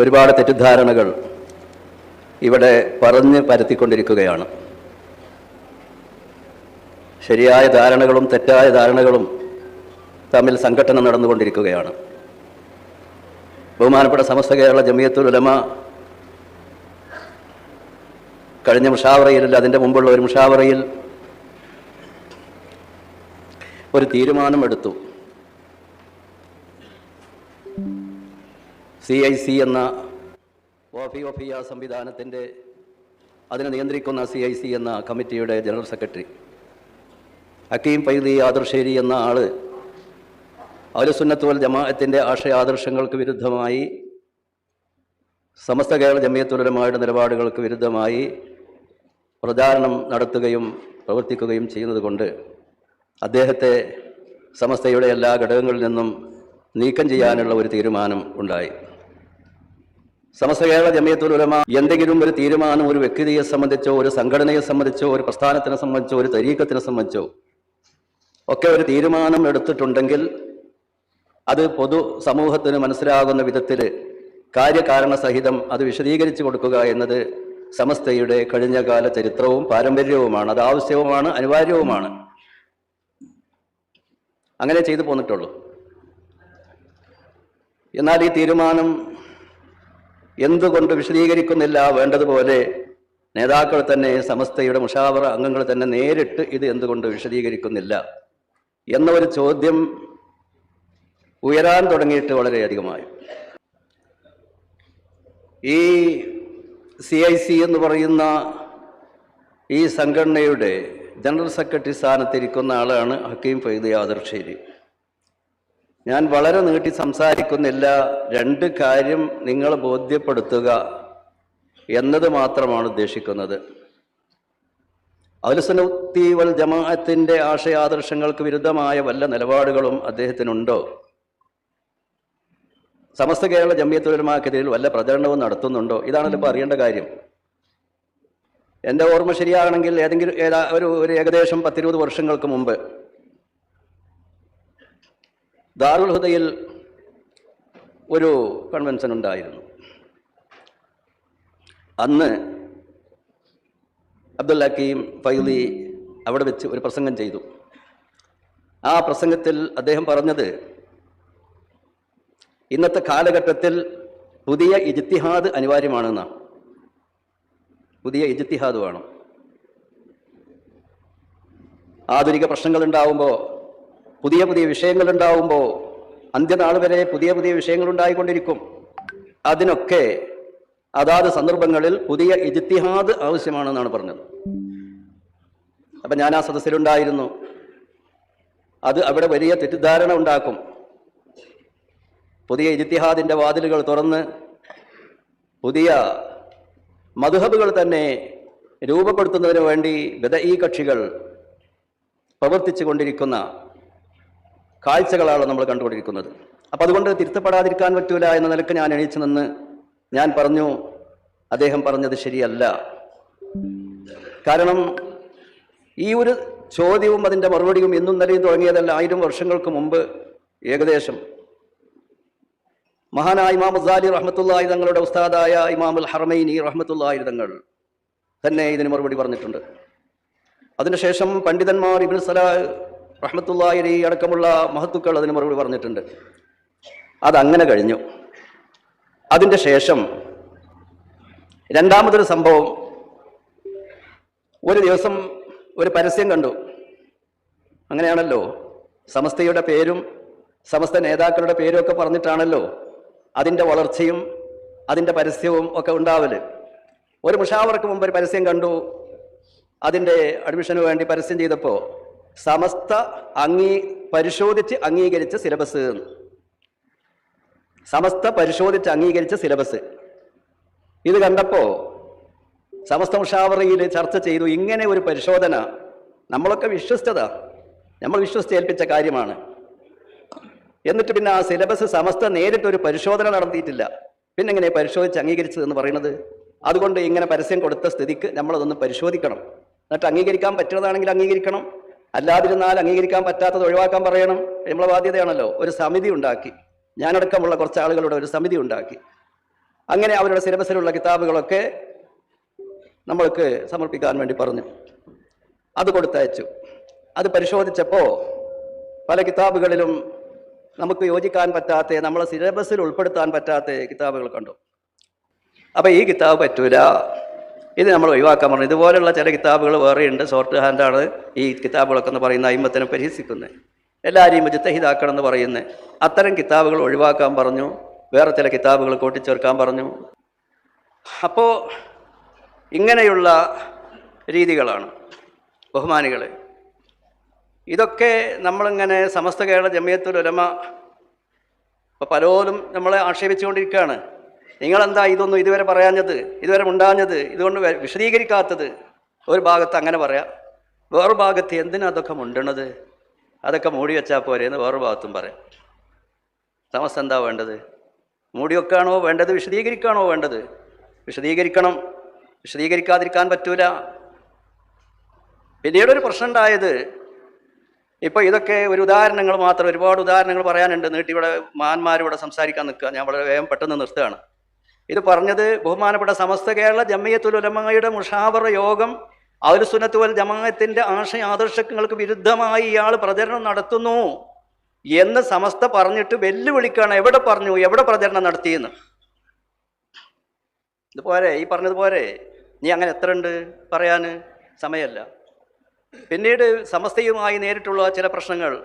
ഒരുപാട് തെറ്റിദ്ധാരണകൾ ഇവിടെ പറഞ്ഞ് പരത്തിക്കൊണ്ടിരിക്കുകയാണ്. ശരിയായ ധാരണകളും തെറ്റായ ധാരണകളും തമ്മിൽ സംഘട്ടനം നടന്നുകൊണ്ടിരിക്കുകയാണ്. ബഹുമാനപ്പെട്ട സമസ്ത കേരള ജമിയത്തുൽ ഉലമ കഴിഞ്ഞ മുഷാവറയിൽ അതിന്റെ മുമ്പുള്ള ഒരു മുഷാവറയിൽ ഒരു തീരുമാനമെടുത്തു സി ഐ സി എന്ന ഓഫി ഓഫിയ സംവിധാനത്തിന്റെ അതിനെ നിയന്ത്രിക്കുന്ന സി ഐ സി എന്ന കമ്മിറ്റിയുടെ ജനറൽ സെക്രട്ടറി. അക്കീം പൈതി ആദർശേരി എന്ന ആൾ അലുസുന്നത്തുവൽ ജമാഅത്തിന്റെ ആശയ ആദർശങ്ങൾക്ക് വിരുദ്ധമായി സമസ്ത കേരള ജമ്യത്തുലരമായുടെ നിലപാടുകൾക്ക് വിരുദ്ധമായി പ്രചാരണം നടത്തുകയും പ്രവർത്തിക്കുകയും ചെയ്യുന്നത് കൊണ്ട് അദ്ദേഹത്തെ സമസ്തയുടെ എല്ലാ ഘടകങ്ങളിൽ നിന്നും നീക്കം ചെയ്യാനുള്ള ഒരു തീരുമാനം ഉണ്ടായി. സമസ്ത കേരള ജമിയത്തുൽ ഉലമ എന്തെങ്കിലും ഒരു തീരുമാനം ഒരു വ്യക്തിയെ സംബന്ധിച്ചോ ഒരു സംഘടനയെ സംബന്ധിച്ചോ ഒരു പ്രസ്ഥാനത്തിനെ സംബന്ധിച്ചോ ഒരു തരീക്കത്തിനെ സംബന്ധിച്ചോ ഒക്കെ ഒരു തീരുമാനം എടുത്തിട്ടുണ്ടെങ്കിൽ അത് പൊതു സമൂഹത്തിന് മനസ്സിലാകുന്ന വിധത്തിൽ കാര്യകാരണ സഹിതം അത് വിശദീകരിച്ചു കൊടുക്കുക എന്നത് സമസ്തയുടെ കഴിഞ്ഞകാല ചരിത്രവും പാരമ്പര്യവുമാണ്. അത് ആവശ്യവുമാണ് അനിവാര്യവുമാണ്. അങ്ങനെ ചെയ്തു പോന്നിട്ടുള്ളൂ. എന്നാൽ ഈ തീരുമാനം എന്തുകൊണ്ട് വിശദീകരിക്കുന്നില്ല? വേണ്ടതുപോലെ നേതാക്കൾ തന്നെ സമസ്തയുടെ മുഷാവറ അംഗങ്ങൾ തന്നെ നേരിട്ട് ഇത് എന്തുകൊണ്ട് വിശദീകരിക്കുന്നില്ല? എന്ന ഒരു ചോദ്യം ഉയരാൻ തുടങ്ങിയിട്ട് വളരെയധികമായി ഈ സി ഐ സി എന്ന് പറയുന്ന ഈ സംഘടനയുടെ ജനറൽ സെക്രട്ടറി സ്ഥാനത്തിരിക്കുന്ന ആളാണ് ഹക്കീം ഫൈദ് ആദർശേരി ഞാൻ വളരെ നീട്ടി സംസാരിക്കുന്നില്ല രണ്ട് കാര്യം നിങ്ങൾ ബോധ്യപ്പെടുത്തുക എന്നത് മാത്രമാണ് ഉദ്ദേശിക്കുന്നത്. അലുസനത്തി വൽ ജമാഅത്തിന്റെ ആശയാദർശങ്ങൾക്ക് വിരുദ്ധമായ വല്ല നിലപാടുകളും അദ്ദേഹത്തിനുണ്ടോ? സമസ്ത കേരള ജമ്മിയത്തൊഴിലുമാക്കെതിരിൽ വല്ല പ്രചരണവും നടത്തുന്നുണ്ടോ? ഇതാണല്ലോ ഇപ്പോൾ അറിയേണ്ട കാര്യം. എന്റെ ഓർമ്മ ശരിയാകണമെങ്കിൽ ഏതെങ്കിലും ഏതാ ഒരു ഒരു ഏകദേശം പത്തിരുപത് വർഷങ്ങൾക്ക് മുമ്പ് ദാറുൽ ഹുദയിൽ ഒരു കൺവെൻഷൻ ഉണ്ടായിരുന്നു. അന്ന് അബ്ദുൽ ഹക്കീം ഫൈലി അവിടെ വെച്ച് ഒരു പ്രസംഗം ചെയ്തു. ആ പ്രസംഗത്തിൽ അദ്ദേഹം പറഞ്ഞത് ഇന്നത്തെ കാലഘട്ടത്തിൽ പുതിയ ഇജ്തിഹാദ് അനിവാര്യമാണെന്നാണ് പുതിയ ഇജ്തിഹാദ് വേണം. ആധുനിക പ്രശ്നങ്ങൾ ഉണ്ടാവുമ്പോൾ പുതിയ പുതിയ വിഷയങ്ങൾ ഉണ്ടാവുമ്പോൾ അന്ത്യനാൾ വരെ പുതിയ പുതിയ വിഷയങ്ങൾ ഉണ്ടായിക്കൊണ്ടിരിക്കും അതിനൊക്കെ അതാത് സന്ദർഭങ്ങളിൽ പുതിയ ഇജിത്തിഹാദ് ആവശ്യമാണെന്നാണ് പറഞ്ഞത്. അപ്പം ഞാൻ ആ സദസ്സിലുണ്ടായിരുന്നു. അത് അവിടെ വലിയ തെറ്റിദ്ധാരണ ഉണ്ടാക്കും. പുതിയ ഇജിത്തിഹാദിന്റെ വാതിലുകൾ തുറന്ന് പുതിയ മധുഹബുകൾ തന്നെ രൂപപ്പെടുത്തുന്നതിന് വേണ്ടി ഈ കക്ഷികൾ പ്രവർത്തിച്ചു കൊണ്ടിരിക്കുന്ന കാഴ്ചകളാണ് നമ്മൾ കണ്ടുകൊണ്ടിരിക്കുന്നത്. അപ്പം അതുകൊണ്ട് തിരുത്തപ്പെടാതിരിക്കാൻ പറ്റൂല എന്ന നിലയ്ക്ക് ഞാൻ എണീച്ചു നിന്ന് ഞാൻ പറഞ്ഞു അദ്ദേഹം പറഞ്ഞത് ശരിയല്ല. കാരണം ഈ ഒരു ചോദ്യവും അതിന്റെ മറുപടിയും എന്നും നിലയും തുടങ്ങിയതല്ല ആയിരം വർഷങ്ങൾക്ക് മുമ്പ് ഏകദേശം. മഹാനായ ഇമാം അസാലി റഹ്മത്തുള്ളാഹി തങ്ങളുടെ ഉസ്താദായ ഇമാമുൽ ഹർമൈനി റഹ്മത്തുള്ളാഹി തങ്ങൾ തന്നെ ഇതിന് മറുപടി പറഞ്ഞിട്ടുണ്ട്. അതിനുശേഷം പണ്ഡിതന്മാർ ഇബിൻ സലാ റഹ്മത്തുള്ളാഹി അടക്കമുള്ള മഹത്തുക്കൾ അതിന് മറുപടി പറഞ്ഞിട്ടുണ്ട്. അതങ്ങനെ കഴിഞ്ഞു. അതിന്റെ ശേഷം രണ്ടാമതൊരു സംഭവം ഒരു ദിവസം ഒരു പരസ്യം കണ്ടു. അങ്ങനെയാണല്ലോ. സമസ്തയുടെ പേരും സമസ്ത നേതാക്കളുടെ പേരും ഒക്കെ പറഞ്ഞിട്ടാണല്ലോ അതിന്റെ വളർച്ചയും അതിന്റെ പരസ്യവും ഒക്കെ ഉണ്ടാവൽ. ഒരു മുഷാവർക്ക് മുമ്പ് ഒരു പരസ്യം കണ്ടു. അതിന്റെ അഡ്മിഷന് വേണ്ടി പരസ്യം ചെയ്തപ്പോൾ സമസ്ത അംഗീ പരിശോധിച്ച് അംഗീകരിച്ച സിലബസ്. സമസ്ത പരിശോധിച്ച് അംഗീകരിച്ച സിലബസ്. ഇത് കണ്ടപ്പോ സമസ്ത മുഷാവറയിൽ ചർച്ച ചെയ്തു. ഇങ്ങനെ ഒരു പരിശോധന നമ്മളൊക്കെ വിശ്വസ്തത നമ്മൾ വിശ്വസിച്ച് ഏൽപ്പിച്ച കാര്യമാണ്. എന്നിട്ട് പിന്നെ ആ സിലബസ് സമസ്ത നേരിട്ടൊരു പരിശോധന നടത്തിയിട്ടില്ല. പിന്നെ എങ്ങനെ പരിശോധിച്ച് അംഗീകരിച്ചത് എന്ന് പറയുന്നത്? അതുകൊണ്ട് ഇങ്ങനെ പരസ്യം കൊടുത്ത സ്ഥിതിക്ക് നമ്മളതൊന്ന് പരിശോധിക്കണം. എന്നിട്ട് അംഗീകരിക്കാൻ പറ്റുന്നതാണെങ്കിൽ അംഗീകരിക്കണം. അല്ലാതിരുന്നാൽ അംഗീകരിക്കാൻ പറ്റാത്തത് ഒഴിവാക്കാൻ പറയണം. നമ്മളെ ബാധ്യതയാണല്ലോ. ഒരു സമിതി ഉണ്ടാക്കി. ഞാനടക്കമുള്ള കുറച്ച് ആളുകളുടെ ഒരു സമിതി ഉണ്ടാക്കി. അങ്ങനെ അവരുടെ സിലബസിലുള്ള കിതാബുകളൊക്കെ നമ്മൾക്ക് സമർപ്പിക്കാൻ വേണ്ടി പറഞ്ഞു. അത് കൊടുത്തയച്ചു. അത് പരിശോധിച്ചപ്പോൾ പല കിതാബുകളിലും നമുക്ക് യോജിക്കാൻ പറ്റാത്ത നമ്മളെ സിലബസിൽ ഉൾപ്പെടുത്താൻ പറ്റാത്ത കിതാബുകൾ കണ്ടു. അപ്പോൾ ഈ കിതാബ് പറ്റൂല. ഇത് നമ്മൾ ഒഴിവാക്കാൻ പറഞ്ഞു. ഇതുപോലെയുള്ള ചില കിതാബുകൾ വേറെയുണ്ട് ഷോർട്ട് ഹാൻഡാണ് ഈ കിതാബുകളൊക്കെ എന്ന് പറയുന്ന അയിമത്തിനെ പരിഹസിക്കുന്നത് എല്ലാവരെയും മുജത്തഹിദാക്കണം എന്ന് പറയുന്നത് അത്തരം കിതാബുകൾ ഒഴിവാക്കാൻ പറഞ്ഞു. വേറെ ചില കിതാബുകൾ കൂട്ടിച്ചേർക്കാൻ പറഞ്ഞു. അപ്പോൾ ഇങ്ങനെയുള്ള രീതികളാണ് ബഹുമാനികൾ ഇതൊക്കെ നമ്മളിങ്ങനെ സമസ്ത കേരള ജമിയത്തുൽ ഉലമ ഇപ്പോൾ പലരും നമ്മളെ ആക്ഷേപിച്ചുകൊണ്ടിരിക്കുകയാണ്. നിങ്ങളെന്താ ഇതൊന്നും ഇതുവരെ പറയാഞ്ഞത്? ഇതുവരെ ഉണ്ടാഞ്ഞത് ഇതുകൊണ്ട് വിശദീകരിക്കാത്തത്? ഒരു ഭാഗത്ത് അങ്ങനെ പറയാം. വേറൊരു ഭാഗത്ത് എന്തിനാ അതൊക്കെ മുണ്ടണത്? അതൊക്കെ മൂടി വെച്ചാൽ പോരെ എന്ന് വേറൊരു ഭാഗത്തും പറയാം. സമസ്ത എന്താ വേണ്ടത്? മൂടി വെക്കാണോ വേണ്ടത്? വിശദീകരിക്കാണോ വേണ്ടത്? വിശദീകരിക്കണം. വിശദീകരിക്കാതിരിക്കാൻ പറ്റൂല. പിന്നീടൊരു പ്രശ്നം ഉണ്ടായത് ഇപ്പോൾ ഇതൊക്കെ ഒരു ഉദാഹരണങ്ങൾ മാത്രം ഒരുപാട് ഉദാഹരണങ്ങൾ പറയാനുണ്ട്. നീട്ടിവിടെ മാന്മാരിവിടെ സംസാരിക്കാൻ നിൽക്കുക. ഞാൻ വളരെ വേഗം പെട്ടെന്ന് നിർത്തുകയാണ്. ഇത് പറഞ്ഞത് ബഹുമാനപ്പെട്ട സമസ്ത കേരള ജമ്മിയത്തുൽ ഉലമയുടെ മുഷാവറ യോഗം അവൽ സുന്നത്ത് വൽ ജമാഅത്തിന്റെ ആശയ ആദർശങ്ങൾക്ക് വിരുദ്ധമായി ഇയാൾ പ്രചരണം നടത്തുന്നു എന്ന് സമസ്ത പറഞ്ഞിട്ട് വെല്ലുവിളിക്കാണ് എവിടെ പറഞ്ഞു? എവിടെ പ്രചരണം നടത്തിയെന്ന്? ഇത് പോരെ ഈ പറഞ്ഞത് പോരെ. നീ അങ്ങനെ എത്ര ഉണ്ട്? പറയാൻ സമയമല്ല. പിന്നീട് സമസ്തയുമായി നേരിട്ടുള്ള ചില പ്രശ്നങ്ങൾ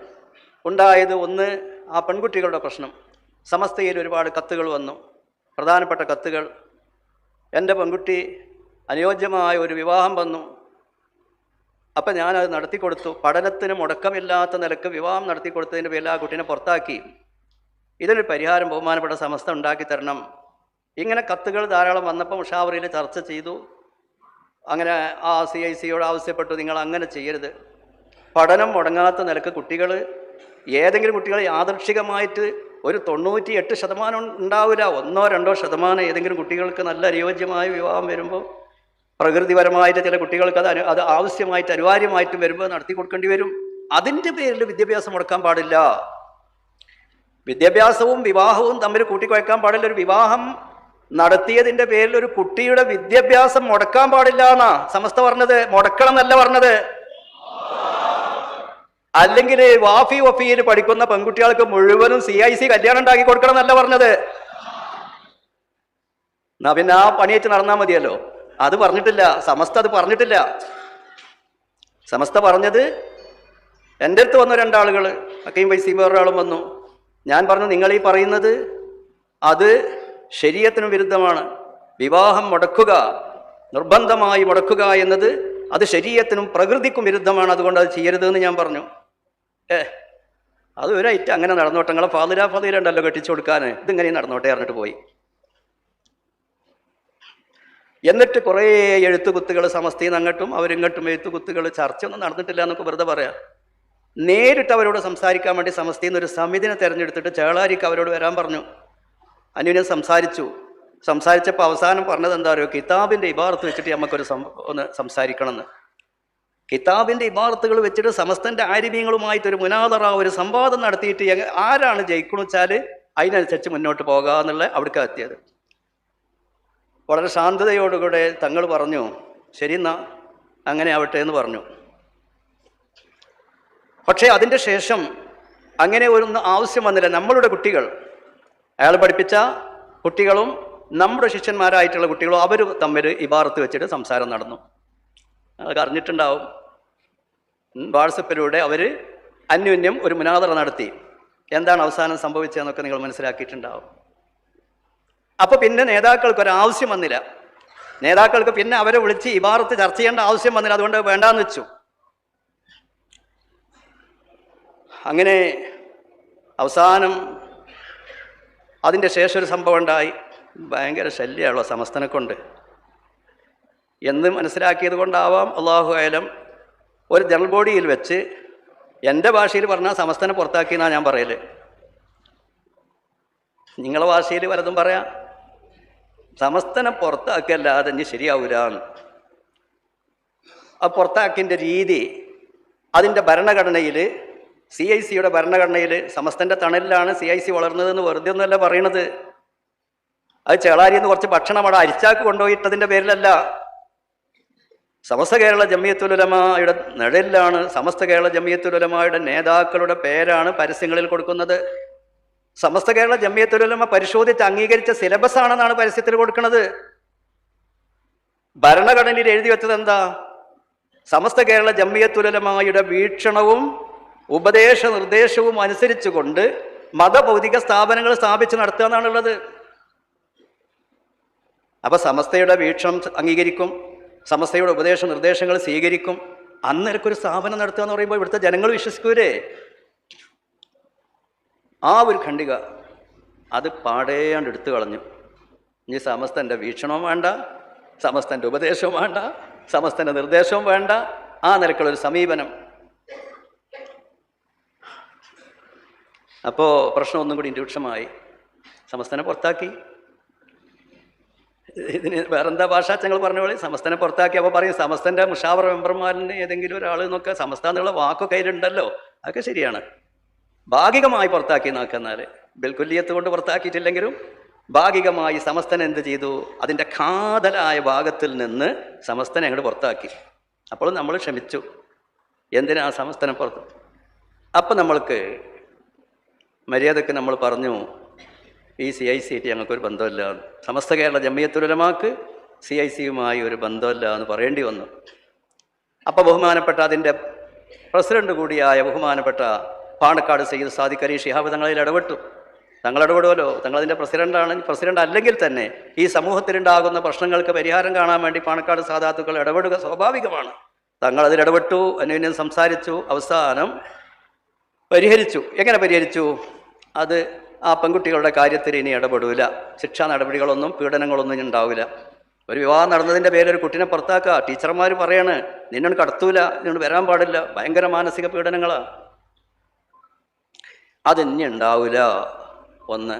ഉണ്ടായത് ഒന്ന് ആ പെൺകുട്ടികളുടെ പ്രശ്നം. സമസ്തയിൽ ഒരുപാട് കത്തുകൾ വന്നു. പ്രധാനപ്പെട്ട കത്തുകൾ. എന്റെ പെൺകുട്ടി അനുയോജ്യമായ ഒരു വിവാഹം വന്നു. അപ്പം ഞാനത് നടത്തിക്കൊടുത്തു. പഠനത്തിന് മുടക്കമില്ലാത്ത നിലയ്ക്ക് വിവാഹം നടത്തി നടത്തിക്കൊടുത്തതിന്റെ പേരിൽ ആ കുട്ടീനെ പുറത്താക്കി. ഇതിനൊരു പരിഹാരം ബഹുമാനപ്പെട്ട സമസ്ത ഉണ്ടാക്കി തരണം. ഇങ്ങനെ കത്തുകൾ ധാരാളം വന്നപ്പോൾ മുഷാവറിയിൽ ചർച്ച ചെയ്തു. അങ്ങനെ ആ സി ഐ സിയോട് ആവശ്യപ്പെട്ടു നിങ്ങൾ അങ്ങനെ ചെയ്യരുത്. പഠനം മുടങ്ങാത്ത നിലയ്ക്ക് കുട്ടികൾ ഏതെങ്കിലും കുട്ടികളെ യാദർശികമായിട്ട് ഒരു തൊണ്ണൂറ്റി എട്ട് ശതമാനം ഉണ്ടാവില്ല. ഒന്നോ രണ്ടോ ശതമാനം ഏതെങ്കിലും കുട്ടികൾക്ക് നല്ല അനുയോജ്യമായ വിവാഹം വരുമ്പോൾ പ്രകൃതിപരമായിട്ട് ചില കുട്ടികൾക്ക് അത് അത് ആവശ്യമായിട്ട് അനിവാര്യമായിട്ടും വരുമ്പോൾ നടത്തി കൊടുക്കേണ്ടി വരും. അതിന്റെ പേരിൽ വിദ്യാഭ്യാസം മുടക്കാൻ പാടില്ല. വിദ്യാഭ്യാസവും വിവാഹവും തമ്മിൽ കൂട്ടിക്കുഴക്കാൻ പാടില്ല. ഒരു വിവാഹം നടത്തിയതിന്റെ പേരിൽ ഒരു കുട്ടിയുടെ വിദ്യാഭ്യാസം മുടക്കാൻ പാടില്ല എന്നാ. സമസ്ത പറഞ്ഞത് മുടക്കണം എന്നല്ല പറഞ്ഞത്. അല്ലെങ്കിൽ വാഫി വഫിയിൽ പഠിക്കുന്ന പെൺകുട്ടികൾക്ക് മുഴുവനും സി ഐ സി കല്യാണം ഉണ്ടാക്കി കൊടുക്കണം എന്നല്ല പറഞ്ഞത്. എന്നാ പിന്നെ ആ പണിയേറ്റ് നടന്നാൽ മതിയല്ലോ. അത് പറഞ്ഞിട്ടില്ല. സമസ്ത അത് പറഞ്ഞിട്ടില്ല. സമസ്ത പറഞ്ഞത് എന്റെ അടുത്ത് വന്ന രണ്ടാളുകൾ. അക്കയും പൈസയും വേറൊരാളും വന്നു. ഞാൻ പറഞ്ഞു നിങ്ങൾ ഈ പറയുന്നത് അത് ശരീരത്തിന് വിരുദ്ധമാണ്. വിവാഹം മുടക്കുക നിർബന്ധമായി മുടക്കുക എന്നത് അത് ശരീരത്തിനും പ്രകൃതിക്കും വിരുദ്ധമാണ്. അതുകൊണ്ട് അത് ചെയ്യരുതെന്ന് ഞാൻ പറഞ്ഞു. ഏ അത് ഒരു ഐറ്റം അങ്ങനെ നടന്നോട്ടെ നിങ്ങളെ ഫാദില ഫാതിര ഉണ്ടല്ലോ കെട്ടിച്ചു കൊടുക്കാൻ ഇതിങ്ങനെ നടന്നോട്ടെ പറഞ്ഞിട്ട് പോയി. എന്നിട്ട് കുറേ എഴുത്തുകുത്തുകൾ സമസ്തയിൽ അങ്ങോട്ടും അവരിങ്ങോട്ടും എഴുത്തുകുത്തുകൾ ചർച്ചയൊന്നും നടന്നിട്ടില്ല എന്നൊക്കെ വെറുതെ പറയാം. നേരിട്ട് അവരോട് സംസാരിക്കാൻ വേണ്ടി സമസ്തയിൽ ഒരു സമിതിനെ തിരഞ്ഞെടുത്തിട്ട് ചേളാരിക്ക് അവരോട് വരാൻ പറഞ്ഞു. അനുവിനെ സംസാരിച്ചു. സംസാരിച്ചപ്പോൾ അവസാനം പറഞ്ഞത് എന്താ പറയുക കിതാബിന്റെ ഇബാർത്ത് വെച്ചിട്ട് നമുക്കൊരു സം ഒന്ന് സംസാരിക്കണമെന്ന്. കിതാബിന്റെ ഇമാറത്തുകൾ വെച്ചിട്ട് സമസ്തന്റെ ആരിമ്യങ്ങളുമായിട്ട് ഒരു മുനാദറ ഒരു സംവാദം നടത്തിയിട്ട് ആരാണ് ജയിക്കണം വെച്ചാൽ അതിനനുസരിച്ച് മുന്നോട്ട് പോകാമെന്നുള്ള അവിടേക്ക് എത്തിയത്. വളരെ ശാന്തതയോടുകൂടെ തങ്ങൾ പറഞ്ഞു ശരി എന്നാ അങ്ങനെ ആവട്ടെ എന്ന് പറഞ്ഞു. പക്ഷേ അതിന്റെ ശേഷം അങ്ങനെ ഒരു ആവശ്യം വന്നില്ല. നമ്മളുടെ കുട്ടികൾ അയാൾ പഠിപ്പിച്ച കുട്ടികളും നമ്മുടെ ശിഷ്യന്മാരായിട്ടുള്ള കുട്ടികളും അവർ തമ്മിൽ ഇബാറത്ത് വെച്ചിട്ട് സംസാരം നടന്നു. അതൊക്കെ അറിഞ്ഞിട്ടുണ്ടാവും. വാട്സപ്പിലൂടെ അവർ അന്യോന്യം ഒരു മുനാദറ നടത്തി. എന്താണ് അവസാനം സംഭവിച്ചതെന്നൊക്കെ നിങ്ങൾ മനസ്സിലാക്കിയിട്ടുണ്ടാവും. അപ്പോൾ പിന്നെ നേതാക്കൾക്ക് ഒരു ആവശ്യം വന്നില്ല. നേതാക്കൾക്ക് പിന്നെ അവരെ വിളിച്ച് ഇബാറത്ത് ചർച്ച ചെയ്യേണ്ട ആവശ്യം വന്നില്ല. അതുകൊണ്ട് വേണ്ടാന്ന് വെച്ചു. അങ്ങനെ അവസാനം അതിന്റെ ശേഷം ഒരു സംഭവം ഉണ്ടായി. ഭയങ്കര ശല്യമാണല്ലോ സമസ്തനെ കൊണ്ട്. എന്ന് മനസ്സിലാക്കിയത് കൊണ്ടാവാം. അള്ളാഹു ആയാലും ഒരു ജനറൽ ബോഡിയിൽ വെച്ച് എന്റെ ഭാഷയിൽ പറഞ്ഞാൽ സമസ്തനെ പുറത്താക്കി എന്നാണ് ഞാൻ പറയൽ. നിങ്ങളെ ഭാഷയിൽ വലതും പറയാം. സമസ്തനെ പുറത്താക്കിയല്ലാതെ ഇനി ശരിയാവൂല. ആ പുറത്താക്കിന്റെ രീതി അതിന്റെ ഭരണഘടനയിൽ സി ഐ സിയുടെ ഭരണഘടനയിൽ സമസ്തന്റെ തണലിലാണ് സി ഐ സി വളർന്നതെന്ന് വെറുതെ ഒന്നുമല്ല പറയണത്. അത് ചേളാരിന്ന് കുറച്ച് ഭക്ഷണം അവിടെ അരിച്ചാക്ക് കൊണ്ടുപോയിട്ടതിന്റെ പേരിലല്ല. സമസ്ത കേരള ജമിയത്തുലമായുടെ നിഴലിലാണ് സമസ്ത കേരള ജമിയത്തുലമായുടെ നേതാക്കളുടെ പേരാണ് പരസ്യങ്ങളിൽ കൊടുക്കുന്നത്. സമസ്ത കേരള ജമിയത്തുലമ പരിശോധിച്ച് അംഗീകരിച്ച സിലബസ് ആണെന്നാണ് പരസ്യത്തിൽ കൊടുക്കുന്നത്. ഭരണഘടനയിൽ എഴുതി വെച്ചത് എന്താ? സമസ്ത കേരള ജമ്മിയത്തുലമായുടെ വീക്ഷണവും ഉപദേശ നിർദ്ദേശവും അനുസരിച്ചുകൊണ്ട് മതഭൗതിക സ്ഥാപനങ്ങൾ സ്ഥാപിച്ച് നടത്തുക എന്നാണുള്ളത്. അപ്പൊ സമസ്തയുടെ വീക്ഷണം അംഗീകരിക്കും. സമസ്തയുടെ ഉപദേശ നിർദ്ദേശങ്ങൾ സ്വീകരിക്കും. അന്നേരക്കൊരു സ്ഥാപനം നടത്തുക എന്ന് പറയുമ്പോൾ ഇവിടുത്തെ ജനങ്ങൾ വിശ്വസിക്കൂരേ ആ ഒരു ഖണ്ഡിക അത് പാടേണ്ട് എടുത്തു കളഞ്ഞു. ഇനി സമസ്തന്റെ വീക്ഷണവും വേണ്ട സമസ്തന്റെ ഉപദേശവും വേണ്ട സമസ്തന്റെ നിർദ്ദേശവും വേണ്ട. ആ നിരക്കുള്ളൊരു സമീപനം. അപ്പോൾ പ്രശ്നം ഒന്നും കൂടി രൂക്ഷമായി സമസ്തനെ പുറത്താക്കി. ഇതിന് വേറെന്താ ഭാഷ ഞങ്ങൾ പറഞ്ഞ പോലെ? സമസ്തനെ പുറത്താക്കി. അപ്പോൾ പറയും സമസ്തന്റെ മുഷാവർ മെമ്പർമാരിന്റെ ഏതെങ്കിലും ഒരാൾ എന്നൊക്കെ സമസ്ത എന്നുള്ള വാക്കൊക്കെ കയ്യിലുണ്ടല്ലോ. അതൊക്കെ ശരിയാണ്. ഭാഗികമായി പുറത്താക്കി നോക്കുന്നാൽ ബിൽക്കുല്യത്ത് കൊണ്ട് പുറത്താക്കിയിട്ടില്ലെങ്കിലും ഭാഗികമായി സമസ്തൻ എന്ത് ചെയ്തു? അതിന്റെ കാതലായ ഭാഗത്തിൽ നിന്ന് സമസ്തനെ അങ്ങോട്ട് പുറത്താക്കി. അപ്പോൾ നമ്മൾ ക്ഷമിച്ചു. എന്തിനാ സമസ്തനെ പുറത്ത്? അപ്പം നമ്മൾക്ക് മര്യാദയ്ക്ക് നമ്മൾ പറഞ്ഞു ഈ സി ഐ സി ടി ഞങ്ങൾക്കൊരു ബന്ധമില്ല എന്ന്. സമസ്ത കേരള ജമ്മിയത്തുലമാക്ക് സി ഐ സിയുമായി ഒരു ബന്ധമില്ല എന്ന് പറയേണ്ടി വന്നു. അപ്പോൾ ബഹുമാനപ്പെട്ട അതിന്റെ പ്രസിഡന്റ് കൂടിയായ ബഹുമാനപ്പെട്ട പാണക്കാട് സയ്യിദ് സാദിഖ് അലി ഷിഹാബ് തങ്ങളിൽ ഇടപെട്ടു. തങ്ങൾ ഇടപെടുമല്ലോ തങ്ങളതിന്റെ പ്രസിഡന്റാണ് പ്രസിഡന്റ് അല്ലെങ്കിൽ തന്നെ ഈ സമൂഹത്തിലുണ്ടാകുന്ന പ്രശ്നങ്ങൾക്ക് പരിഹാരം കാണാൻ വേണ്ടി പാണക്കാട് സാധാത്തുക്കൾ ഇടപെടുക സ്വാഭാവികമാണ്. തങ്ങൾ ഇടപെട്ടു അന്യോന്യം സംസാരിച്ചു അവസാനം പരിഹരിച്ചു. എങ്ങനെ പരിഹരിച്ചു? അത് ആ പെൺകുട്ടികളുടെ കാര്യത്തിൽ ഇനി ഇടപെടില്ല ശിക്ഷാ നടപടികളൊന്നും പീഡനങ്ങളൊന്നും ഇനി ഉണ്ടാവില്ല. ഒരു വിവാഹം നടന്നതിന്റെ പേരിൽ ഒരു കുട്ടീനെ പുറത്താക്കുക. ടീച്ചർമാർ പറയാണ് നിന്നോട് കടത്തൂല നിന്നോട് വരാൻ പാടില്ല. ഭയങ്കര മാനസിക പീഡനങ്ങളാണ് അതിനി ഉണ്ടാവില്ല. ഒന്ന്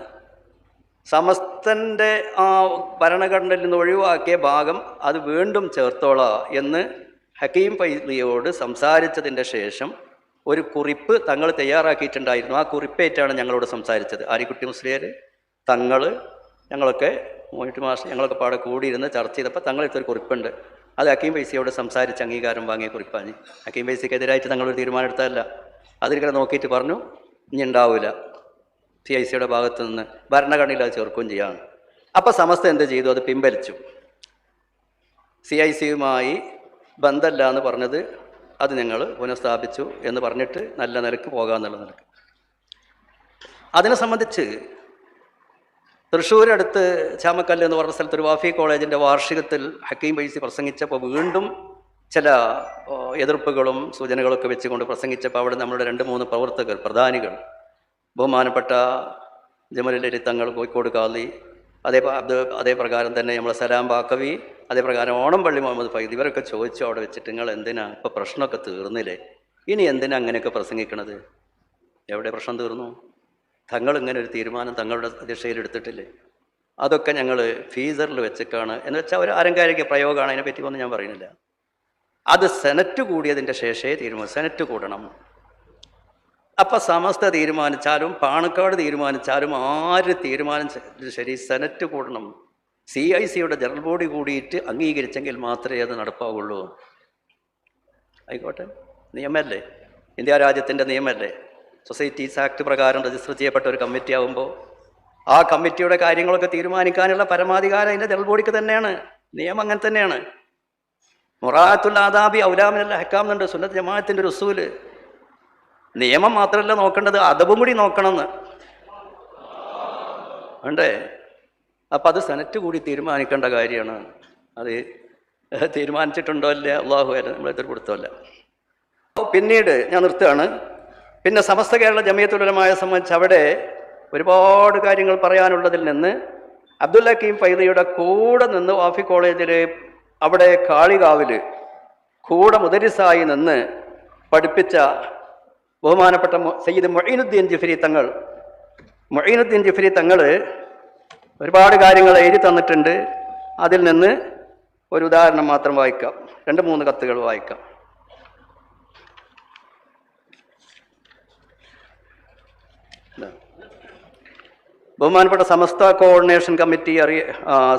സമസ്തന്റെ ആ ഭരണഘടനയിൽ നിന്ന് ഒഴിവാക്കിയ ഭാഗം അത് വീണ്ടും ചേർത്തോളാം എന്ന് ഹക്കീം പൈലിയോട് സംസാരിച്ചതിന്റെ ശേഷം ഒരു കുറിപ്പ് തങ്ങൾ തയ്യാറാക്കിയിട്ടുണ്ടായിരുന്നു. ആ കുറിപ്പേറ്റാണ് ഞങ്ങളോട് സംസാരിച്ചത്. ആരിക്കുട്ടി മുസ്ലിയർ തങ്ങൾ ഞങ്ങളൊക്കെ മോണിറ്റ് മാസ്റ്റർ ഞങ്ങളൊക്കെ പാടെ കൂടിയിരുന്ന് ചർച്ച ചെയ്തപ്പോൾ തങ്ങളെടുത്തൊരു കുറിപ്പുണ്ട്. അത് അക്കീം പൈസയോട് സംസാരിച്ച് അംഗീകാരം വാങ്ങിയ കുറിപ്പാണ്. ഹക്കീം പൈസയ്ക്കെതിരായിട്ട് തങ്ങളൊരു തീരുമാനം എടുത്തതല്ല അതിരിക്കടെ നോക്കിയിട്ട് പറഞ്ഞു ഇനി ഉണ്ടാവില്ല സി ഐ സിയുടെ ഭാഗത്തു നിന്ന് ഭരണഘടനയിൽ അത് ചേർക്കുകയും ചെയ്യാണ്. അപ്പോൾ സമസ്ത എന്ത് ചെയ്തു? അത് പിൻവലിച്ചു. സി ഐ സിയുമായി ബന്ധമല്ല എന്ന് പറഞ്ഞത് അത് ഞങ്ങൾ പുനഃസ്ഥാപിച്ചു എന്ന് പറഞ്ഞിട്ട് നല്ല നിലയ്ക്ക് പോകാമെന്നുള്ള നിലയ്ക്ക്. അതിനെ സംബന്ധിച്ച് തൃശ്ശൂരടുത്ത് ചാമക്കല്ല് എന്ന് പറഞ്ഞ സ്ഥലത്ത് ഒരു വാഫി കോളേജിന്റെ വാർഷികത്തിൽ ഹക്കീം പൈസി പ്രസംഗിച്ചപ്പോൾ വീണ്ടും ചില എതിർപ്പുകളും സൂചനകളൊക്കെ വെച്ചുകൊണ്ട് പ്രസംഗിച്ചപ്പോൾ അവിടെ നമ്മുടെ രണ്ട് മൂന്ന് പ്രവർത്തകർ പ്രധാനികൾ ബഹുമാനപ്പെട്ട ജമലിലരി തങ്ങൾ കോഴിക്കോട് കാളി അതേ അത് അതേ പ്രകാരം തന്നെ നമ്മളെ സലാം ബാക്കവി അതേ പ്രകാരം ഓണം പള്ളി മുഹമ്മദ് ഫൈദ് ഇവരൊക്കെ ചോദിച്ചു അവിടെ വെച്ചിട്ട് നിങ്ങൾ എന്തിനാ ഇപ്പോൾ പ്രശ്നമൊക്കെ തീർന്നില്ലേ? ഇനി എന്തിനാ അങ്ങനെയൊക്കെ പ്രസംഗിക്കണത്? എവിടെ പ്രശ്നം തീർന്നു? തങ്ങൾ ഇങ്ങനെ ഒരു തീരുമാനം തങ്ങളുടെ ദിശയിൽ എടുത്തിട്ടില്ലേ? അതൊക്കെ ഞങ്ങൾ ഫീസറിൽ വെച്ചിട്ടാണ്. എന്ന് വെച്ചാൽ ഒരു ആരങ്കാരിക പ്രയോഗമാണ് അതിനെപ്പറ്റി ഒന്നും ഞാൻ പറയുന്നില്ല. അത് സെനറ്റ് കൂടിയതിന്റെ ശേഷമേ തീരുമാനം സെനറ്റ് കൂടണം. അപ്പം സമസ്ത തീരുമാനിച്ചാലും പാണക്കാട് തീരുമാനിച്ചാലും ആര് തീരുമാനിച്ചാലും ശരി സെനറ്റ് കൂടണം. സി ഐ സിയുടെ ജനറൽ ബോഡി കൂടിയിട്ട് അംഗീകരിച്ചെങ്കിൽ മാത്രമേ അത് നടപ്പാവുള്ളൂ. ആയിക്കോട്ടെ. നിയമമല്ലേ ഇന്ത്യ രാജ്യത്തിന്റെ നിയമമല്ലേ സൊസൈറ്റീസ് ആക്ട് പ്രകാരം രജിസ്റ്റർ ചെയ്യപ്പെട്ട ഒരു കമ്മിറ്റി ആകുമ്പോൾ ആ കമ്മിറ്റിയുടെ കാര്യങ്ങളൊക്കെ തീരുമാനിക്കാനുള്ള പരമാധികാരം അതിന്റെ ജനറൽ ബോഡിക്ക് തന്നെയാണ്. നിയമം അങ്ങനെ തന്നെയാണ്. മുറാത്തുൽ ആദാബി ഔലാമിനല്ല ഹക്കാമെന്നുണ്ട് സുന്നത്ത് ജമാഅത്തിന്റെ ഒരു ഉസൂൽ. നിയമം മാത്രമല്ല നോക്കേണ്ടത്. അതവും കൂടി നോക്കണമെന്ന്. വേണ്ടേ? അപ്പം അത് സെനറ്റ് കൂടി തീരുമാനിക്കേണ്ട കാര്യമാണ്. അത് തീരുമാനിച്ചിട്ടുണ്ടോ അല്ലേ അള്ളാഹു അല്ല നമ്മൾ കൊടുത്തല്ല പിന്നീട് ഞാൻ നിർത്തുകയാണ്. പിന്നെ സമസ്ത കേരള ജമയത്തുലമായ സംബന്ധിച്ച് അവിടെ ഒരുപാട് കാര്യങ്ങൾ പറയാനുള്ളതിൽ നിന്ന് അബ്ദുല്ല ഹക്കീം ഫൈദയുടെ കൂടെ നിന്ന് വാഫി കോളേജിൽ അവിടെ കാളികാവിൽ കൂടെ മുദരിസായി നിന്ന് പഠിപ്പിച്ച ബഹുമാനപ്പെട്ട സയ്യിദ് മൊയ്നുദ്ദീൻ ജിഫരി തങ്ങൾ മൊയ്നുദ്ദീൻ ജിഫരി തങ്ങൾ ഒരുപാട് കാര്യങ്ങൾ എഴുതി തന്നിട്ടുണ്ട്. അതിൽ നിന്ന് ഒരു ഉദാഹരണം മാത്രം വായിക്കാം. രണ്ട് മൂന്ന് കത്തുകൾ വായിക്കാം. ബഹുമാനപ്പെട്ട സമസ്ത കോർഡിനേഷൻ കമ്മിറ്റി അറിയ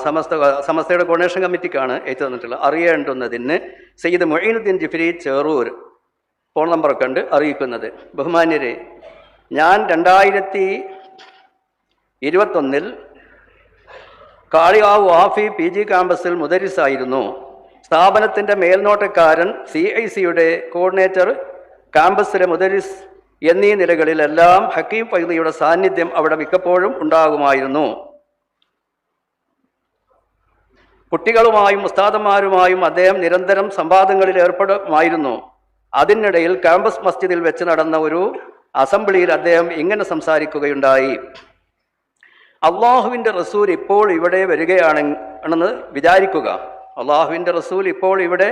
സമസ്ത സമസ്തയുടെ കോർഡിനേഷൻ കമ്മിറ്റിക്കാണ് എഴുതി തന്നിട്ടുള്ള അറിയേണ്ടുന്നതിന് സയ്യിദ് മൊഴീനുദ്ദീൻ ജിഫിരി ചേറൂർ ഫോൺ നമ്പറൊക്കെ ഉണ്ട് അറിയിക്കുന്നത്. ബഹുമാന്യരെ ഞാൻ രണ്ടായിരത്തി ഇരുപത്തൊന്നിൽ കാളികാവ് വാഫി പി ജി ക്യാമ്പസിൽ മുദരിസായിരുന്നു. സ്ഥാപനത്തിന്റെ മേൽനോട്ടക്കാരൻ സി ഐ സിയുടെ കോർഡിനേറ്റർ ക്യാമ്പസിലെ മുദരിസ് എന്നീ നിലകളിലെല്ലാം ഹക്കീം ഫൈദിയുടെ സാന്നിധ്യം അവിടെ മിക്കപ്പോഴും ഉണ്ടാകുമായിരുന്നു. കുട്ടികളുമായും ഉസ്താദന്മാരുമായും അദ്ദേഹം നിരന്തരം സംവാദങ്ങളിൽ ഏർപ്പെടുമായിരുന്നു. അതിനിടയിൽ ക്യാമ്പസ് മസ്ജിദിൽ വെച്ച് നടന്ന ഒരു അസംബ്ലിയിൽ അദ്ദേഹം ഇങ്ങനെ സംസാരിക്കുകയുണ്ടായി. അള്ളാഹുവിന്റെ റസൂൽ ഇപ്പോൾ ഇവിടെ വരികയാണെന്ന് വിചാരിക്കുക. അള്ളാഹുവിന്റെ റസൂൽ ഇപ്പോൾ ഇവിടെ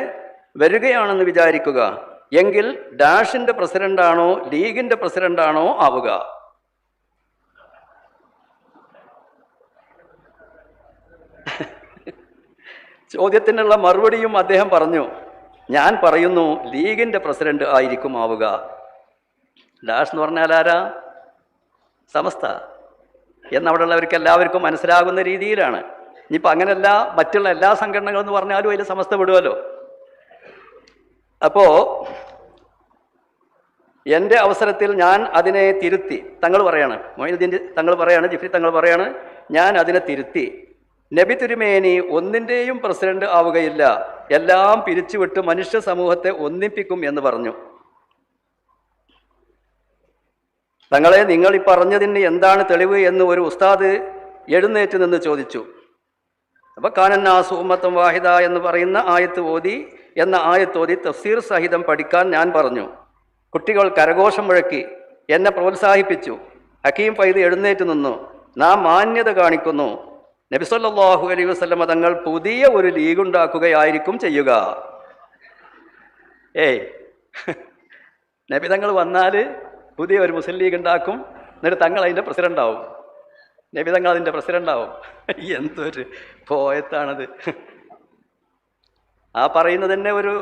വരികയാണെന്ന് വിചാരിക്കുക. എങ്കിൽ ഡാഷിന്റെ പ്രസിഡന്റാണോ ലീഗിന്റെ പ്രസിഡന്റാണോ ആവുക? ചോദ്യത്തിനുള്ള മറുപടിയും അദ്ദേഹം പറഞ്ഞു. ഞാൻ പറയുന്നു ലീഗിന്റെ പ്രസിഡന്റ് ആയിരിക്കും ആവുക. ഡാഷ് എന്ന് പറഞ്ഞാൽ ആരാ? സമസ്ത. എന്നവിടെയുള്ളവർക്ക് എല്ലാവർക്കും മനസ്സിലാകുന്ന രീതിയിലാണ്. ഇനിയിപ്പോൾ അങ്ങനെയല്ല മറ്റുള്ള എല്ലാ സംഘടനകളെന്ന് പറഞ്ഞാലും അതിൽ സമസ്ത വിടുമല്ലോ അപ്പോൾ എന്റെ അവസരത്തിൽ ഞാൻ അതിനെ തിരുത്തി തങ്ങൾ പറയാണ് മൊയ്നുദ്ദീൻ തങ്ങൾ പറയാണ് ജിഫ്രി തങ്ങൾ പറയാണ് ഞാൻ അതിനെ തിരുത്തി. നബി തിരുമേനി ഒന്നിന്റെയും പ്രസിഡന്റ് ആവുകയില്ല. എല്ലാം പിരിച്ചുവിട്ട് മനുഷ്യ സമൂഹത്തെ ഒന്നിപ്പിക്കും എന്ന് പറഞ്ഞു. തങ്ങളെ നിങ്ങൾ ഈ പറഞ്ഞതിന് എന്താണ് തെളിവ് എന്ന് ഒരു ഉസ്താദ് എഴുന്നേറ്റ് നിന്ന് ചോദിച്ചു. അപ്പൊ കാനന്നാസ് ഉമ്മത്തം വാഹിദ എന്ന് പറയുന്ന ആയത്ത് ഓതി എന്ന ആയത്തോതി തഫ്സീർ സഹിതം പഠിക്കാൻ ഞാൻ പറഞ്ഞു. കുട്ടികൾ കരഘോഷം മുഴക്കി എന്നെ പ്രോത്സാഹിപ്പിച്ചു. ഹക്കീം പൈത് എഴുന്നേറ്റ് നിന്നു. നാം മാന്യത കാണിക്കുന്നു. നബിസല്ലാഹു അലൈഹി വസ്ലമ തങ്ങൾ പുതിയ ഒരു ലീഗ് ഉണ്ടാക്കുകയായിരിക്കും ചെയ്യുക. ഏയ്. നബി തങ്ങൾ വന്നാൽ പുതിയ ഒരു മുസ്ലിം ലീഗ് ഉണ്ടാക്കും എന്നിട്ട് തങ്ങൾ അതിന്റെ പ്രസിഡന്റ് ആവും. നബി തങ്ങൾ അതിന്റെ പ്രസിഡന്റ് ആവും. എന്തൊരു പോയത്താണത്. ആ പറയുന്നത് തന്നെ ഒരു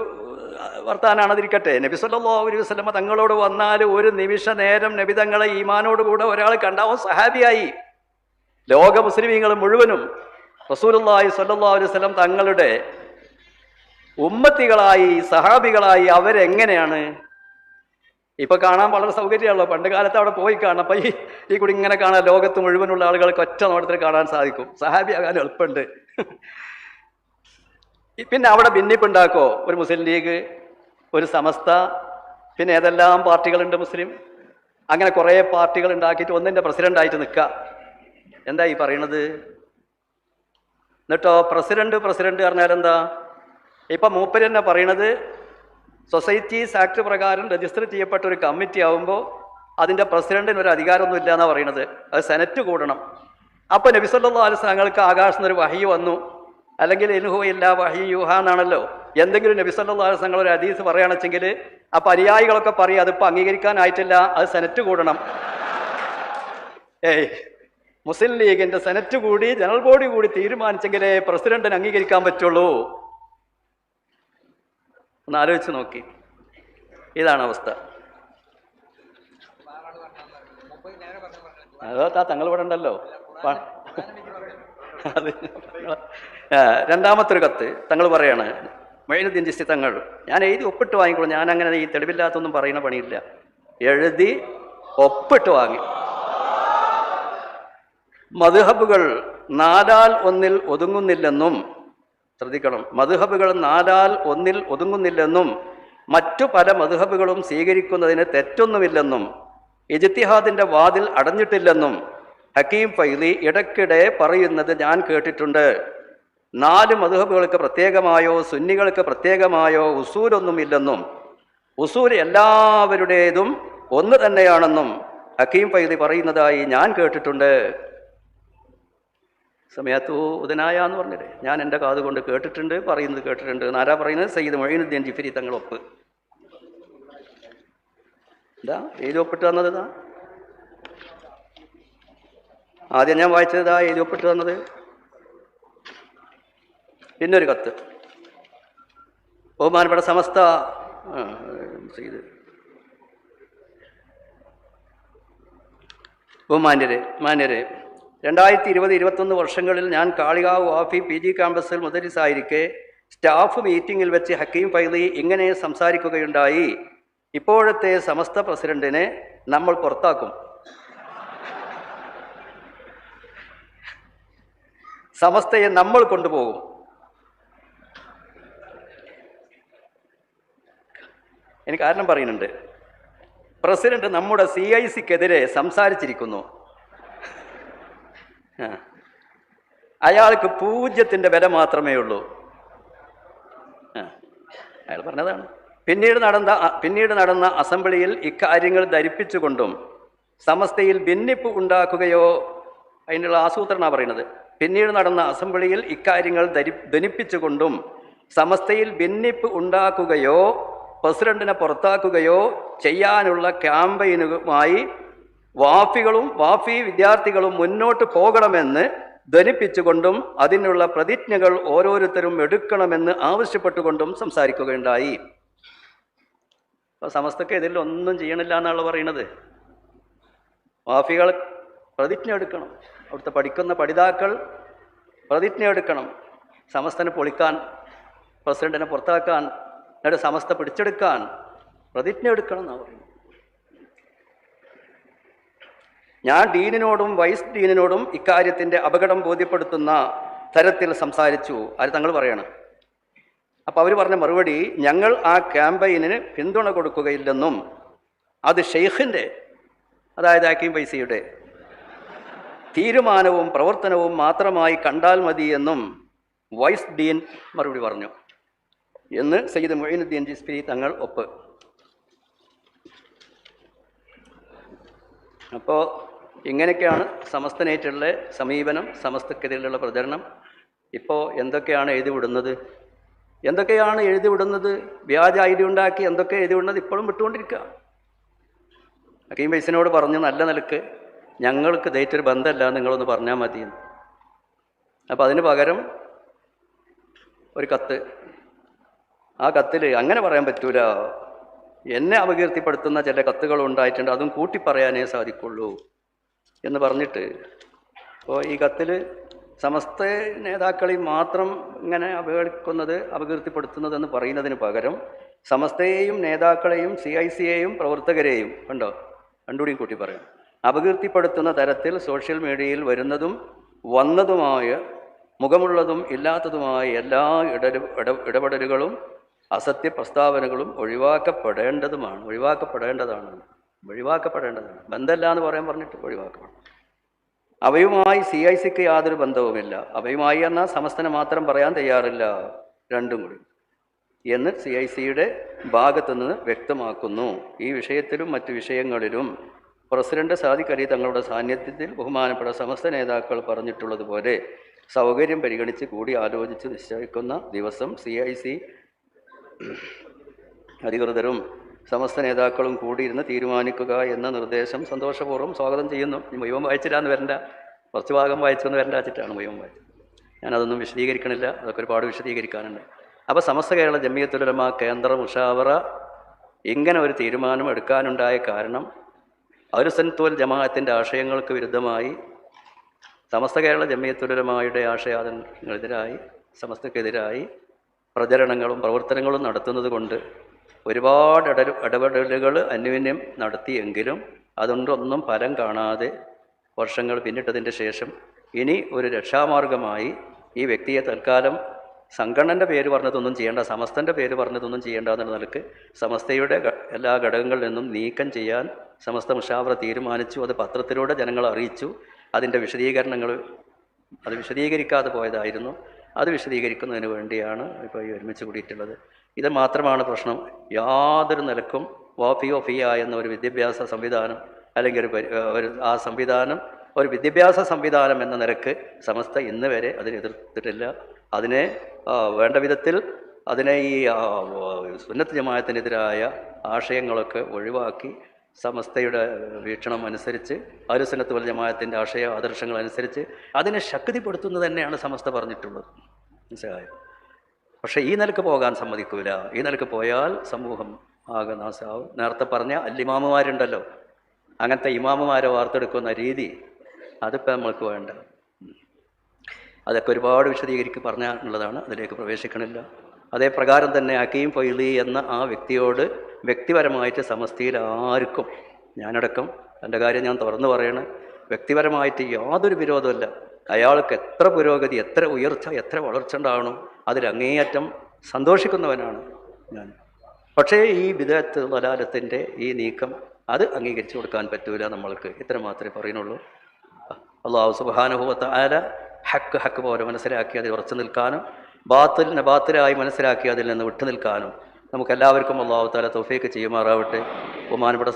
വർത്താനാണതിരിക്കട്ടെ. നബി സല്ലല്ലാഹു അലൈഹി വസല്ലമ തങ്ങളോട് വന്നാൽ ഒരു നിമിഷ നേരം നബി തങ്ങളെ ഈമാനോട് കൂടെ ഒരാൾ കണ്ടാവും സഹാബിയായി. ലോക മുസ്ലിമീങ്ങൾ മുഴുവനും റസൂലുള്ളാഹി സല്ലാ അലൈഹി വസല്ലം തങ്ങളുടെ ഉമ്മത്തികളായി സഹാബികളായി അവരെങ്ങനെയാണ് ഇപ്പൊ കാണാൻ വളരെ സൗകര്യമുള്ളൂ പണ്ട് കാലത്ത് അവിടെ പോയി കാണാം അപ്പൊ ഈ ഈ കൂടി ഇങ്ങനെ കാണാൻ ലോകത്ത് മുഴുവനുള്ള ആളുകൾക്ക് ഒറ്റ നോട്ടത്തിൽ കാണാൻ സാധിക്കും. സഹാബിയാകാൻ എളുപ്പമുണ്ട്. പിന്നെ അവിടെ ഭിന്നിപ്പുണ്ടാക്കോ? ഒരു മുസ്ലിം ലീഗ് ഒരു സമസ്ത പിന്നെ ഏതെല്ലാം പാർട്ടികളുണ്ട് മുസ്ലിം? അങ്ങനെ കുറേ പാർട്ടികൾ ഉണ്ടാക്കിയിട്ട് ഒന്നിന്റെ പ്രസിഡന്റായിട്ട് നിൽക്കുക എന്താ ഈ പറയണത്? എന്നിട്ടോ പ്രസിഡന്റ് പ്രസിഡന്റ് പറഞ്ഞാൽ എന്താ ഇപ്പം മൂപ്പര് തന്നെ പറയണത് സൊസൈറ്റീസ് ആക്ട് പ്രകാരം രജിസ്റ്റർ ചെയ്യപ്പെട്ട ഒരു കമ്മിറ്റി ആവുമ്പോൾ അതിന്റെ പ്രസിഡന്റിന് ഒരു അധികാരമൊന്നും ഇല്ല എന്നാണ് പറയുന്നത്. അത് സെനറ്റ് കൂടണം. അപ്പോൾ നബിസല്ലാ അലിസ് ഞങ്ങൾക്ക് ആകാശം ഒരു വഹി വന്നു. അല്ലെങ്കിൽ ഇൻഹു ഇല്ല വഹി യുഹ എന്നാണല്ലോ. എന്തെങ്കിലും നബിസല്ലാ അലിസ് തങ്ങൾ ഒരു ഹദീസ് പറയുകയാണെച്ചെങ്കിൽ ആ അനുയായികളൊക്കെ പറയും അതിപ്പോൾ അംഗീകരിക്കാനായിട്ടില്ല അത് സെനറ്റ് കൂടണം. ഏയ് മുസ്ലിം ലീഗിന്റെ സെനറ്റ് കൂടി ജനറൽ ബോഡി കൂടി തീരുമാനിച്ചെങ്കിലേ പ്രസിഡന്റിന് അംഗീകരിക്കാൻ പറ്റുള്ളൂ. ഒന്ന് ആലോചിച്ച് നോക്കി. ഇതാണ് അവസ്ഥ. അതോ തങ്ങൾ ഇവിടെ ഉണ്ടല്ലോ. അത് ആ, രണ്ടാമത്തെ ഒരു കത്ത് തങ്ങൾ പറയാണ് മൈനുദ്ദീൻ ജിസ്തി തങ്ങൾ ഞാൻ എഴുതി ഒപ്പിട്ട് വാങ്ങിക്കോളൂ. ഞാൻ അങ്ങനെ ഈ തെളിവില്ലാത്തൊന്നും പറയുന്ന പണിയില്ല. എഴുതി ഒപ്പിട്ട് വാങ്ങി. മധുഹബുകൾ നാലാൽ ഒന്നിൽ ഒതുങ്ങുന്നില്ലെന്നും ശ്രദ്ധിക്കണം. മധുഹബുകൾ നാലാൽ ഒന്നിൽ ഒതുങ്ങുന്നില്ലെന്നും മറ്റു പല മധുഹബുകളും സ്വീകരിക്കുന്നതിന് തെറ്റൊന്നുമില്ലെന്നും ഇജിത്തിഹാദിന്റെ വാതിൽ അടഞ്ഞിട്ടില്ലെന്നും ഹക്കീം ഫൈലി ഇടയ്ക്കിടെ പറയുന്നത് ഞാൻ കേട്ടിട്ടുണ്ട്. നാല് മധുഹബുകൾക്ക് പ്രത്യേകമായോ സുന്നികൾക്ക് പ്രത്യേകമായോ ഉസൂലൊന്നുമില്ലെന്നും ഉസൂൽ എല്ലാവരുടേതും ഒന്ന് തന്നെയാണെന്നും ഹക്കീം ഫൈദി പറയുന്നതായി ഞാൻ കേട്ടിട്ടുണ്ട്. സമയത്തു ഉദനായ എന്ന് പറഞ്ഞില്ലേ? ഞാൻ എന്റെ കാത് കൊണ്ട് കേട്ടിട്ടുണ്ട് പറയുന്നത് കേട്ടിട്ടുണ്ട്. ആരാ പറയുന്നത്? സയ്യിദ് മൊഴീനുദ്ദീൻ ജിഫരി തങ്ങളൊപ്പ് എന്താ എഴുതി ഒപ്പിട്ട് തന്നത് ഇതാ. ആദ്യം ഞാൻ വായിച്ചത് ഇതാ എഴുതി ഒപ്പിട്ട് തന്നത്. പിന്നൊരു കത്ത്. ബഹുമാനപ്പെട്ട സമസ്ത സയ്യിദ്. ബഹുമാന്യരെ മാന്യരെ രണ്ടായിരത്തി ഇരുപത് ഇരുപത്തൊന്ന് വർഷങ്ങളിൽ ഞാൻ കാളികാവ് വാഫി പി ജി ക്യാമ്പസിൽ മുതലിസായിരിക്കെ സ്റ്റാഫ് മീറ്റിംഗിൽ വെച്ച് ഹക്കീം ഫൈലി ഇങ്ങനെ സംസാരിക്കുകയുണ്ടായി. ഇപ്പോഴത്തെ സമസ്ത പ്രസിഡന്റിനെ നമ്മൾ പുറത്താക്കും. സമസ്തയെ നമ്മൾ കൊണ്ടുപോകും. എനിക്ക് കാരണം പറയുന്നുണ്ട്. പ്രസിഡന്റ് നമ്മുടെ സി ഐ സിക്കെതിരെ സംസാരിച്ചിരിക്കുന്നു. അയാൾക്ക് പൂജ്യത്തിന്റെ വില മാത്രമേ ഉള്ളൂ. അയാൾ പറഞ്ഞതാണ്. പിന്നീട് നടന്ന പിന്നീട് നടന്ന അസംബ്ലിയിൽ ഇക്കാര്യങ്ങൾ ധരിപ്പിച്ചുകൊണ്ടും സമസ്തയിൽ ഭിന്നിപ്പ് ഉണ്ടാക്കുകയോ അതിനുള്ള ആസൂത്രണമാണ് പറയുന്നത്. പിന്നീട് നടന്ന അസംബ്ലിയിൽ ഇക്കാര്യങ്ങൾ ധരി ധനിപ്പിച്ചുകൊണ്ടും സമസ്തയിൽ ഭിന്നിപ്പ് ഉണ്ടാക്കുകയോ പ്രസിഡന്റിനെ പുറത്താക്കുകയോ ചെയ്യാനുള്ള ക്യാമ്പയിനുമായി വാഫികളും വാഫി വിദ്യാർത്ഥികളും മുന്നോട്ട് പോകണമെന്ന് ധനിപ്പിച്ചുകൊണ്ടും അതിനുള്ള പ്രതിജ്ഞകൾ ഓരോരുത്തരും എടുക്കണമെന്ന് ആവശ്യപ്പെട്ടുകൊണ്ടും സംസാരിക്കുകയുണ്ടായി. അപ്പോൾ സമസ്തക്ക് ഇതിൽ ഒന്നും ചെയ്യണില്ല എന്നാണ് പറയുന്നത്. വാഫികൾ പ്രതിജ്ഞ എടുക്കണം. അവിടുത്തെ പഠിക്കുന്ന പഠിതാക്കൾ പ്രതിജ്ഞ എടുക്കണം. സമസ്തനെ പൊളിക്കാൻ പ്രസിഡന്റിനെ പുറത്താക്കാൻ എന്നിട്ട് സമസ്ത പിടിച്ചെടുക്കാൻ പ്രതിജ്ഞ എടുക്കണം എന്നാണ് പറയുന്നത്. ഞാൻ ഡീനിനോടും വൈസ് ഡീനിനോടും ഇക്കാര്യത്തിന്റെ അപകടം ബോധ്യപ്പെടുത്തുന്ന തരത്തിൽ സംസാരിച്ചു. അത് തങ്ങൾ പറയണം. അപ്പോൾ അവർ പറഞ്ഞ മറുപടി ഞങ്ങൾ ആ ക്യാമ്പയിനിന് പിന്തുണ കൊടുക്കുകയില്ലെന്നും അത് ഷെയ്ഖിന്റെ അതായത് ആക്കിയും പൈസയുടെ തീരുമാനവും പ്രവർത്തനവും മാത്രമായി കണ്ടാൽ മതിയെന്നും വൈസ് ഡീൻ മറുപടി പറഞ്ഞു. എന്ന് സയ്യിദ് മൊയ്നുദ്ദീൻ ജിസ്ബി തങ്ങൾ ഒപ്പ്. അപ്പോൾ ഇങ്ങനെയൊക്കെയാണ് സമസ്തനേറ്റുള്ള സമീപനം സമസ്തക്കെതിരെയുള്ള പ്രചരണം. ഇപ്പോൾ എന്തൊക്കെയാണ് എഴുതി വിടുന്നത്? എന്തൊക്കെയാണ് എഴുതി വിടുന്നത്? വ്യാജ ഐ ഡി ഉണ്ടാക്കി എന്തൊക്കെ എഴുതി വിടുന്നത്? ഇപ്പോഴും വിട്ടുകൊണ്ടിരിക്കുക. ഹക്കീം വൈസിനോട് പറഞ്ഞു നല്ല നിലയ്ക്ക് ഞങ്ങൾക്ക് ദയറ്റൊരു ബന്ധമല്ല നിങ്ങളൊന്ന് പറഞ്ഞാൽ മതി അപ്പോൾ അതിന് പകരം ഒരു കത്ത്. ആ കത്തിൽ അങ്ങനെ പറയാൻ പറ്റൂല. എന്നെ അപകീർത്തിപ്പെടുത്തുന്ന ചില കത്തുകൾ ഉണ്ടായിട്ടുണ്ട് അതും കൂട്ടി പറയാനേ സാധിക്കുള്ളൂ. എന്ന് പറഞ്ഞിട്ട് അപ്പോൾ ഈ കത്തിൽ സമസ്ത നേതാക്കളെയും മാത്രം ഇങ്ങനെ അപകടിക്കുന്നത് അപകീർത്തിപ്പെടുത്തുന്നതെന്ന് പറയുന്നതിന് പകരം സമസ്തയെയും നേതാക്കളെയും സി ഐ സിയെയും പ്രവർത്തകരെയും കണ്ടോ? രണ്ടുകൂടിയും കൂട്ടി പറയാം. അപകീർത്തിപ്പെടുത്തുന്ന തരത്തിൽ സോഷ്യൽ മീഡിയയിൽ വരുന്നതും വന്നതുമായ മുഖമുള്ളതും ഇല്ലാത്തതുമായ എല്ലാ ഇട ഇടപെടലുകളും അസത്യ പ്രസ്താവനകളും ഒഴിവാക്കപ്പെടേണ്ടതുമാണ് ഒഴിവാക്കപ്പെടേണ്ടതാണ്. ഒഴിവാക്കപ്പെടേണ്ടതാണ്. ബന്ധമല്ല എന്ന് പറയാൻ പറഞ്ഞിട്ട് ഒഴിവാക്കണം. അവയുമായി സി ഐ സിക്ക് യാതൊരു ബന്ധവുമില്ല. അവയുമായി എന്നാൽ സമസ്തനെ മാത്രം പറയാൻ തയ്യാറില്ല. രണ്ടും കൂടി. എന്ന് സി ഐ സിയുടെ ഭാഗത്തു നിന്ന് വ്യക്തമാക്കുന്നു. ഈ വിഷയത്തിലും മറ്റു വിഷയങ്ങളിലും പ്രസിഡന്റ് സാദിഖലി തങ്ങളുടെ സാന്നിധ്യത്തിൽ ബഹുമാനപ്പെട്ട സമസ്ത നേതാക്കൾ പറഞ്ഞിട്ടുള്ളതുപോലെ സൗകര്യം പരിഗണിച്ച് കൂടി ആലോചിച്ച് നിശ്ചയിക്കുന്ന ദിവസം സി ഐ സി അധികൃതരും സമസ്ത നേതാക്കളും കൂടിയിരുന്ന് തീരുമാനിക്കുക എന്ന നിർദ്ദേശം സന്തോഷപൂർവം സ്വാഗതം ചെയ്യുന്നു. മുഴുവൻ വായിച്ചിട്ടാന്ന് വരണ്ട. കുറച്ച് ഭാഗം വായിച്ചെന്ന് വരണ്ട വെച്ചിട്ടാണ് മുഴുവൻ വായിച്ചത്. ഞാനതൊന്നും വിശദീകരിക്കണില്ല. അതൊക്കെ ഒരുപാട് വിശദീകരിക്കാനുണ്ട്. അപ്പോൾ സമസ്ത കേരള ജമിയത്തുലമ കേന്ദ്ര മുഷാവറ ഇങ്ങനെ ഒരു തീരുമാനം എടുക്കാനുണ്ടായ കാരണം ഔരസൻതുവൽ ജമാഅത്തിന്റെ ആശയങ്ങൾക്ക് വിരുദ്ധമായി സമസ്ത കേരള ജമിയത്തുലമായുടെ ആശയാദങ്ങൾക്കെതിരായി സമസ്തക്കെതിരായി പ്രചരണങ്ങളും പ്രവർത്തനങ്ങളും നടത്തുന്നത് കൊണ്ട് ഒരുപാട് ഇട ഇടപെടലുകൾ അന്യോന്യം നടത്തിയെങ്കിലും അതുകൊണ്ടൊന്നും ഫലം കാണാതെ വർഷങ്ങൾ പിന്നിട്ടതിന്റെ ശേഷം ഇനി ഒരു രക്ഷാമാർഗമായി ഈ വ്യക്തിയെ തൽക്കാലം സംഘടനന്റെ പേര് പറഞ്ഞതൊന്നും ചെയ്യേണ്ട സമസ്തന്റെ പേര് പറഞ്ഞതൊന്നും ചെയ്യേണ്ട എന്നുള്ള നിലയ്ക്ക് സമസ്തയുടെ എല്ലാ ഘടകങ്ങളിൽ നിന്നും നീക്കം ചെയ്യാൻ സമസ്ത മുഷാവറ തീരുമാനിച്ചു. അത് പത്രത്തിലൂടെ ജനങ്ങൾ അറിയിച്ചു. അതിന്റെ വിശദീകരണങ്ങൾ അത് വിശദീകരിക്കാതെ പോയതായിരുന്നു. അത് വിശദീകരിക്കുന്നതിന് വേണ്ടിയാണ് ഇപ്പോൾ ഈ ഒരുമിച്ച് കൂടിയിട്ടുള്ളത്. ഇത് മാത്രമാണ് പ്രശ്നം. യാതൊരു നിലക്കും വാഫിയോ ഫിയ എന്ന ഒരു വിദ്യാഭ്യാസ സംവിധാനം അല്ലെങ്കിൽ ഒരു ഒരു ആ സംവിധാനം ഒരു വിദ്യാഭ്യാസ സംവിധാനം എന്ന നിലയ്ക്ക് സമസ്ത ഇന്ന് വരെ അതിനെ എതിർത്തിട്ടില്ല. അതിനെ വേണ്ട വിധത്തിൽ അതിനെ ഈ സുന്നത്ത് ജമായത്തിനെതിരായ ആശയങ്ങളൊക്കെ ഒഴിവാക്കി സമസ്തയുടെ വീക്ഷണം അനുസരിച്ച് ആലുസുന്നത്ത് വൽ ജമായത്തിന്റെ ആശയ ആദർശങ്ങൾ അനുസരിച്ച് അതിനെ ശക്തിപ്പെടുത്തുന്നത് തന്നെയാണ് സമസ്ത പറഞ്ഞിട്ടുള്ളത്. മനസ്സിലായോ? പക്ഷേ ഈ നിലയ്ക്ക് പോകാൻ സമ്മതിക്കൂല. ഈ നിലയ്ക്ക് പോയാൽ സമൂഹം ആകെ നാശാവും നേരത്തെ പറഞ്ഞ അല്ലിമാമുമാരുണ്ടല്ലോ. അങ്ങനത്തെ ഇമാമുമാരെ വാർത്തെടുക്കുന്ന രീതി അതിപ്പോൾ നമ്മൾക്ക് വേണ്ട. അതൊക്കെ ഒരുപാട് വിശദീകരിക്ക് പറഞ്ഞാലുള്ളതാണ്. അതിലേക്ക് പ്രവേശിക്കണില്ല. അതേ പ്രകാരം തന്നെ അക്കീം ഫൈലി എന്ന ആ വ്യക്തിയോട് വ്യക്തിപരമായിട്ട് സമസ്തയിൽ ആർക്കും ഞാനടക്കം എന്റെ കാര്യം ഞാൻ തുറന്നു പറയണേ വ്യക്തിപരമായിട്ട് യാതൊരു വിരോധമല്ല അയാൾക്ക് എത്ര പുരോഗതി എത്ര ഉയർച്ച എത്ര വളർച്ച ഉണ്ടാകണം അതിലങ്ങേയറ്റം സന്തോഷിക്കുന്നവനാണ് ഞാൻ. പക്ഷേ ഈ വിദഗ്ധ വലാലത്തിന്റെ ഈ നീക്കം അത് അംഗീകരിച്ചു കൊടുക്കാൻ പറ്റൂല നമ്മൾക്ക് ഇത്ര മാത്രമേ പറയുന്നുള്ളൂ. അള്ളാഹു സുബാനുഭവത്ത് ആല ഹക്ക് ഹക്ക് പോലെ മനസ്സിലാക്കി അതിൽ ഉറച്ചു നിൽക്കാനും ബാത്തിലിനെ ബാത്തിലായി മനസ്സിലാക്കി അതിൽ നിന്ന് വിട്ടു നിൽക്കാനും നമുക്കെല്ലാവർക്കും അള്ളാഹു താല തൊഫേക്ക് ചെയ്യുമാറാവട്ടെ. ബഹുമാനപ്പെട്ട